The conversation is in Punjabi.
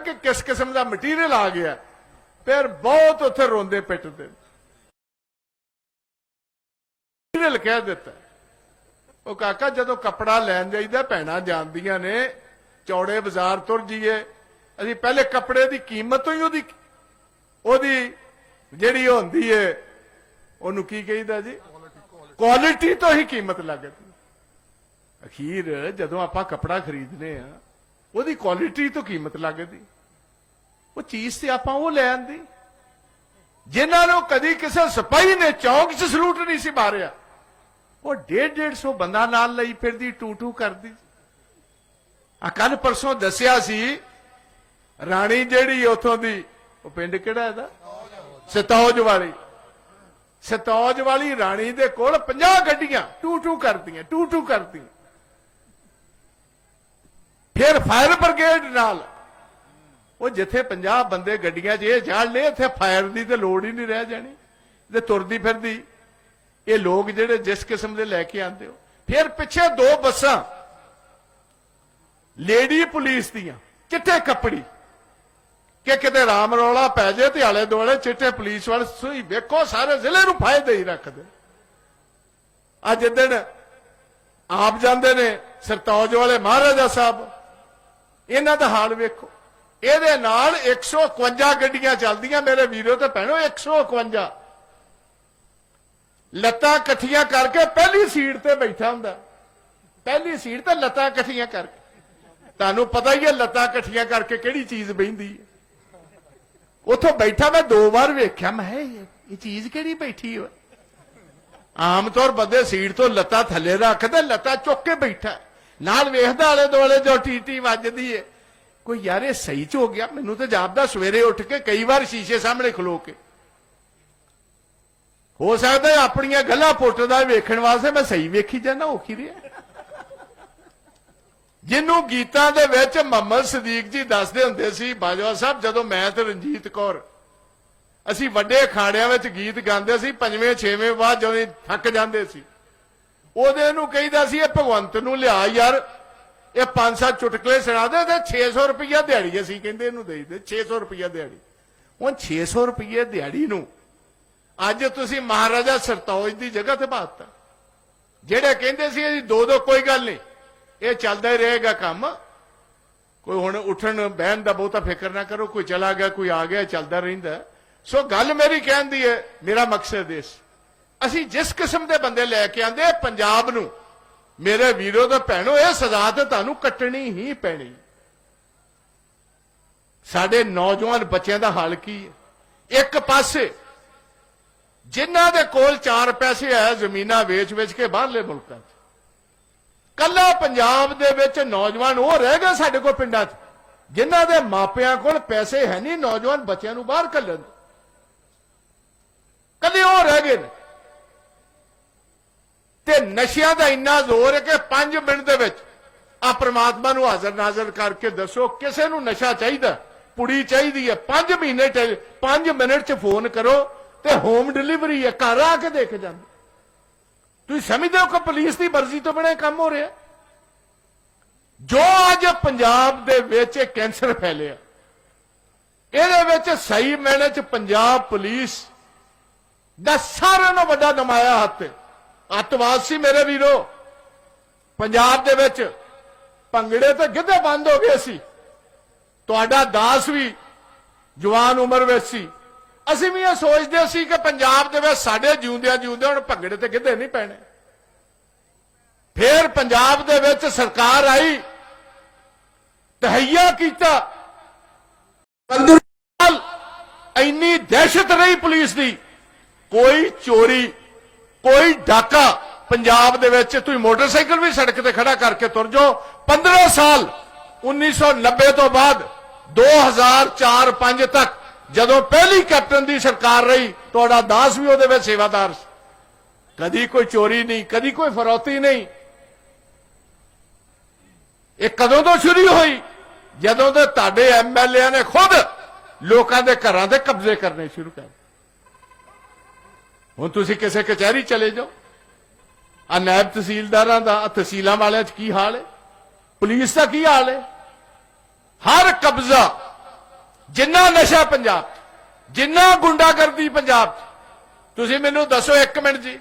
ਕਿ ਕਿਸ ਕਿਸਮ ਦਾ ਮਟੀਰੀਅਲ ਆ ਗਿਆ। ਫਿਰ ਬਹੁਤ ਉੱਥੇ ਰੋਂਦੇ ਪਿੱਟਦੇ ਮਟੀਰੀਅਲ ਕਹਿ ਦਿੱਤਾ। ਉਹ ਕਾਕਾ, ਜਦੋਂ ਕੱਪੜਾ ਲੈਣ ਜਾਈਦਾ, ਭੈਣਾਂ ਜਾਂਦੀਆਂ ਨੇ, ਚੌੜੇ ਬਾਜ਼ਾਰ ਤੁਰ ਜੀਏ ਅਸੀਂ ਪਹਿਲੇ ਕੱਪੜੇ ਦੀ ਕੀਮਤ ਤੋਂ ਹੀ ਉਹਦੀ ਉਹਦੀ ਜਿਹੜੀ ਉਹ ਹੁੰਦੀ ਏ, ਉਹਨੂੰ ਕੀ ਕਹਿੰਦਾ ਜੀ? ਕੁਆਲਿਟੀ ਤੋਂ ਹੀ ਕੀਮਤ ਲੱਗਦੀ। ਅਖੀਰ ਜਦੋਂ ਆਪਾਂ ਕੱਪੜਾ ਖਰੀਦਨੇ ਆ ਉਹਦੀ ਕੁਆਲਿਟੀ ਤੋਂ ਕੀਮਤ ਲੱਗਦੀ। ਉਹ ਚੀਜ਼ ਤੇ ਆਪਾਂ ਉਹ ਲੈ ਆਂਦੀ। ਜਿਨ੍ਹਾਂ ਨੂੰ ਕਦੀ ਕਿਸੇ ਸਿਪਾਹੀ ਨੇ ਚੌਂਕ 'ਚ ਸਲੂਟ ਨਹੀਂ ਸੀ ਮਾਰਿਆ, ਉਹ 1.5 150 ਬੰਦਾ ਨਾਲ ਲਈ ਫਿਰਦੀ ਟੂ ਟੂ ਕਰਦੀ। ਆ ਕੱਲ ਪਰਸੋਂ ਦੱਸਿਆ ਸੀ, ਰਾਣੀ ਜਿਹੜੀ ਉਥੋਂ ਦੀ, ਉਹ ਪਿੰਡ ਕਿਹੜਾ ਇਹਦਾ? ਸਤੌਜ ਵਾਲੀ। ਸਤੌਜ ਵਾਲੀ ਰਾਣੀ ਦੇ ਕੋਲ 50 ਗੱਡੀਆਂ ਟੂ ਟੂ ਕਰਦੀਆਂ ਟੂ ਟੂ ਕਰਦੀਆਂ। ਫਿਰ ਫਾਇਰ ਬ੍ਰਿਗੇਡ ਨਾਲ। ਉਹ ਜਿੱਥੇ 50 ਬੰਦੇ ਗੱਡੀਆਂ 'ਚ ਇਹ ਜਾਣ ਲਏ ਇੱਥੇ ਫਾਇਰ ਦੀ ਤੇ ਲੋੜ ਹੀ ਨਹੀਂ ਰਹਿ ਜਾਣੀ। ਤੇ ਤੁਰਦੀ ਫਿਰਦੀ। ਇਹ ਲੋਕ ਜਿਹੜੇ ਜਿਸ ਕਿਸਮ ਦੇ ਲੈ ਕੇ ਆਉਂਦੇ ਹੋ। ਫਿਰ ਪਿੱਛੇ ਦੋ ਬੱਸਾਂ। ਲੇਡੀ ਪੁਲਿਸ ਦੀਆਂ। ਚਿੱਟੇ ਕੱਪੜੀ। ਕਿ ਕਿਤੇ ਰਾਮ ਰੌਲਾ ਪੈ ਜੇ ਤੇ ਆਲੇ ਦੁਆਲੇ ਚਿੱਟੇ ਪੁਲਿਸ ਵਾਲੇ ਸੂਈ ਵੇਖੋ, ਸਾਰੇ ਜ਼ਿਲ੍ਹੇ ਨੂੰ ਫਾਇਦੇ ਹੀ ਰੱਖਦੇ। ਅੱਜ ਦਿਨ ਆਪ ਜਾਂਦੇ ਨੇ ਸਰਤੌਜ ਵਾਲੇ ਮਹਾਰਾਜਾ ਸਾਹਿਬ। ਇਹਨਾਂ ਦਾ ਹਾਲ ਵੇਖੋ। ਇਹਦੇ ਨਾਲ 151 ਗੱਡੀਆਂ ਚੱਲਦੀਆਂ ਮੇਰੇ ਵੀਰੋ ਤੇ ਭੈਣੋ 151 ਲੱਤਾਂ ਇਕੱਠੀਆਂ ਕਰਕੇ ਪਹਿਲੀ ਸੀਟ ਤੇ ਬੈਠਾ ਹੁੰਦਾ। ਪਹਿਲੀ ਸੀਟ ਤੇ ਲੱਤਾਂ ਇਕੱਠੀਆਂ ਕਰਕੇ। ਤੁਹਾਨੂੰ ਪਤਾ ਹੀ ਹੈ ਲੱਤਾਂ ਇਕੱਠੀਆਂ ਕਰਕੇ ਕਿਹੜੀ ਚੀਜ਼ ਬੈਂਦੀ ਹੈ। ਉੱਥੋਂ ਬੈਠਾ ਮੈਂ ਦੋ ਵਾਰ ਵੇਖਿਆ, ਮੈਂ ਕਿਹਾ, ਇਹ ਚੀਜ਼ ਕਿਹੜੀ ਬੈਠੀ ਹੋਵੇ ਆਮ ਤੌਰ ਬੰਦੇ ਸੀਟ ਤੋਂ ਲੱਤਾਂ ਥੱਲੇ ਰੱਖਦੇ ਲੱਤਾਂ ਚੁੱਕ ਕੇ ਬੈਠਾ। ਨਾਲ ਵੇਖਦਾ ਆਲੇ ਦੁਆਲੇ ਜੋ ਟੀਟੀ ਵੱਜਦੀ ਏ। ਕੋਈ ਯਾਰ, ਇਹ ਸਹੀ ਚ ਹੋ ਗਿਆ। ਮੈਨੂੰ ਤਾਂ ਜਾਪਦਾ, ਸਵੇਰੇ ਉੱਠ ਕੇ ਕਈ ਵਾਰ ਸ਼ੀਸ਼ੇ ਸਾਹਮਣੇ ਖਲੋ ਕੇ। ਹੋ ਸਕਦਾ ਆਪਣੀਆਂ ਗੱਲਾਂ ਪੁੱਟਦਾ ਵੇਖਣ ਵਾਸਤੇ ਮੈਂ ਸਹੀ ਵੇਖੀ ਜਾਂਦਾ, ਉਹ ਕੀ ਰਿਹਾ? ਜਿਹਨੂੰ ਗੀਤਾਂ ਦੇ ਵਿੱਚ ਮੁਹੰਮਦ ਸਦੀਕ ਜੀ ਦੱਸਦੇ ਹੁੰਦੇ ਸੀ, ਬਾਜਵਾ ਸਾਹਿਬ, ਜਦੋਂ ਮੈਂ ਤੇ ਰਣਜੀਤ ਕੌਰ, ਅਸੀਂ ਵੱਡੇ ਅਖਾੜਿਆਂ ਵਿੱਚ ਗੀਤ ਗਾਉਂਦੇ ਸੀ, ਪੰਜਵੇਂ, ਛੇਵੇਂ ਬਾਅਦ ਜਦੋਂ ਥੱਕ ਜਾਂਦੇ ਸੀ। ਉਹਦੇ ਨੂੰ ਕਹਿੰਦਾ ਸੀ, ਇਹ ਭਗਵੰਤ ਨੂੰ ਲਿਆ ਯਾਰ, ਇਹ ਪੰਜ ਸੱਤ ਚੁਟਕਲੇ ਸੁਣਾ ਦੇ, ਤੇ 600 ਰੁਪਈਆ ਦਿਹਾੜੀ ਅਸੀਂ ਕਹਿੰਦੇ ਇਹਨੂੰ ਦੇ ਦੇ 600 ਰੁਪਈਆ ਦਿਹਾੜੀ। ਹੁਣ 600 ਰੁਪਈਏ ਦਿਹਾੜੀ ਨੂੰ ਅੱਜ ਤੁਸੀਂ ਮਹਾਰਾਜਾ ਸਰਤੋਜ ਦੀ ਜਗ੍ਹਾ ਤੇ ਬਾਤ ਜਿਹੜੇ ਕਹਿੰਦੇ ਸੀ ਅਸੀਂ ਦੋ ਦੋ ਕੋਈ ਗੱਲ ਨਹੀਂ, ਇਹ ਚੱਲਦਾ ਹੀ ਰਹੇਗਾ ਕੰਮ। ਕੋਈ ਹੁਣ ਉੱਠਣ ਬਹਿਣ ਦਾ ਬਹੁਤਾ ਫਿਕਰ ਨਾ ਕਰੋ, ਕੋਈ ਚਲਾ ਗਿਆ, ਕੋਈ ਆ ਗਿਆ, ਚੱਲਦਾ ਰਹਿੰਦਾ। ਸੋ ਗੱਲ ਮੇਰੀ ਕਹਿਣ ਦੀ ਹੈ, ਮੇਰਾ ਮਕਸਦ ਇਸ। ਅਸੀਂ ਜਿਸ ਕਿਸਮ ਦੇ ਬੰਦੇ ਲੈ ਕੇ ਆਂਦੇ ਪੰਜਾਬ ਨੂੰ, ਮੇਰੇ ਵੀਰੋ ਤੇ ਭੈਣੋ, ਇਹ ਸਜ਼ਾ ਤੇ ਤੁਹਾਨੂੰ ਕੱਟਣੀ ਹੀ ਪੈਣੀ। ਸਾਡੇ ਨੌਜਵਾਨ ਬੱਚਿਆਂ ਦਾ ਹਾਲ ਕੀ ਹੈ? ਇੱਕ ਪਾਸੇ ਜਿਨ੍ਹਾਂ ਦੇ ਕੋਲ 4 ਪੈਸੇ ਹੈ, ਜ਼ਮੀਨਾਂ ਵੇਚ-ਵੇਚ ਕੇ ਬਾਹਰਲੇ ਮੁਲਕਾਂ 'ਚ। ਕੱਲਾ ਪੰਜਾਬ ਦੇ ਵਿੱਚ ਨੌਜਵਾਨ ਉਹ ਰਹਿ ਗਏ ਸਾਡੇ ਕੋਲ ਪਿੰਡਾਂ 'ਚ, ਜਿਨ੍ਹਾਂ ਦੇ ਮਾਪਿਆਂ ਕੋਲ ਪੈਸੇ ਹੈ ਨਹੀਂ, ਨੌਜਵਾਨ ਬੱਚਿਆਂ ਨੂੰ ਬਾਹਰ ਕੱਢਣ ਦੇ। ਕੱਲੇ ਉਹ ਰਹਿ ਗਏ ਨੇ। ਤੇ ਨਸ਼ਿਆਂ ਦਾ ਇੰਨਾ ਜ਼ੋਰ ਹੈ ਕਿ 5 ਮਿੰਟ ਦੇ ਵਿੱਚ ਆ ਪ੍ਰਮਾਤਮਾ ਨੂੰ ਹਾਜ਼ਰ ਨਾਜ਼ਰ ਕਰਕੇ ਦੱਸੋ, ਕਿਸੇ ਨੂੰ ਨਸ਼ਾ ਚਾਹੀਦਾ, ਪੁੜੀ ਚਾਹੀਦੀ ਹੈ 5 ਮਹੀਨੇ 5 ਮਿੰਟ 'ਚ ਫੋਨ ਕਰੋ ਤੇ ਹੋਮ ਡਿਲੀਵਰੀ ਹੈ, ਘਰ ਆ ਕੇ ਦੇਖ ਜਾਂਦੇ ਤੁਸੀਂ ਸਮਝਦੇ ਹੋ ਕਿ ਪੁਲਿਸ ਦੀ ਮਰਜ਼ੀ ਤੋਂ ਬਿਨਾਂ ਇਹ ਕੰਮ ਹੋ ਰਿਹਾ ਜੋ ਅੱਜ ਪੰਜਾਬ ਦੇ ਵਿੱਚ ਇਹ ਕੈਂਸਰ ਫੈਲਿਆ, ਇਹਦੇ ਵਿੱਚ ਸਹੀ ਮੈਨੇ ਚ ਪੰਜਾਬ ਪੁਲਿਸ ਦਾ ਸਾਰਿਆਂ ਨਾਲੋਂ ਵੱਡਾ ਨਮਾਇਆ ਹੱਥ ਹੈ। ਅੱਤਵਾਦ ਸੀ ਮੇਰੇ ਵੀਰੋ। ਪੰਜਾਬ ਦੇ ਵਿੱਚ ਭੰਗੜੇ ਤੇ ਗਿੱਧੇ ਬੰਦ ਹੋ ਗਏ ਸੀ। ਤੁਹਾਡਾ ਦਾਸ ਵੀ ਜਵਾਨ ਉਮਰ ਵਿੱਚ ਸੀ। ਅਸੀਂ ਵੀ ਇਹ ਸੋਚਦੇ ਸੀ ਕਿ ਪੰਜਾਬ ਦੇ ਵਿੱਚ ਸਾਡੇ ਜਿਉਂਦਿਆਂ ਜਿਉਂਦਿਆਂ ਹੁਣ ਭੰਗੜੇ ਤੇ ਗਿੱਧੇ ਨਹੀਂ ਪੈਣੇ। ਫਿਰ ਪੰਜਾਬ ਦੇ ਵਿੱਚ ਸਰਕਾਰ ਆਈ, ਤਹਈਆ ਕੀਤਾ। 15 ਇੰਨੀ ਦਹਿਸ਼ਤ ਰਹੀ ਪੁਲਿਸ ਦੀ। ਕੋਈ ਚੋਰੀ ਕੋਈ ਡਾਕਾ ਪੰਜਾਬ ਦੇ ਵਿੱਚ, ਤੁਸੀਂ ਮੋਟਰਸਾਈਕਲ ਵੀ ਸੜਕ ਤੇ ਖੜਾ ਕਰਕੇ ਤੁਰ ਜਾਓ। 15 ਸਾਲ 1990 ਤੋਂ ਬਾਅਦ 2004-5 ਤੱਕ, ਜਦੋਂ ਪਹਿਲੀ ਕੈਪਟਨ ਦੀ ਸਰਕਾਰ ਰਹੀ, ਤੁਹਾਡਾ ਦਾਸ ਵੀ ਉਹਦੇ ਵਿੱਚ ਸੇਵਾਦਾਰ ਸੀ। ਕਦੀ ਕੋਈ ਚੋਰੀ ਨਹੀਂ, ਕਦੀ ਕੋਈ ਫਰੋਤੀ ਨਹੀਂ। ਇਹ ਕਦੋਂ ਤੋਂ ਸ਼ੁਰੂ ਹੋਈ? ਜਦੋਂ ਤੇ ਤੁਹਾਡੇ ਐਮਐਲਏ ਨੇ ਖੁਦ ਲੋਕਾਂ ਦੇ ਘਰਾਂ ਦੇ ਕਬਜ਼ੇ ਕਰਨੇ ਸ਼ੁਰੂ ਕਰ ਹੁਣ ਤੁਸੀਂ ਕਿਸੇ ਕਚਹਿਰੀ ਚਲੇ ਜਾਓ। ਆ ਨਾਇਬ ਤਹਿਸੀਲਦਾਰਾਂ ਦਾ ਤਹਿਸੀਲਾਂ ਵਾਲਿਆਂ 'ਚ ਕੀ ਹਾਲ ਹੈ ਪੁਲਿਸ ਦਾ ਕੀ ਹਾਲ ਹੈ ਹਰ ਕਬਜ਼ਾ, ਜਿੰਨਾ ਨਸ਼ਾ ਪੰਜਾਬ, ਜਿੰਨਾ ਗੁੰਡਾਗਰਦੀ ਪੰਜਾਬ, ਤੁਸੀਂ ਮੈਨੂੰ ਦੱਸੋ ਇੱਕ ਮਿੰਟ ਜੀ।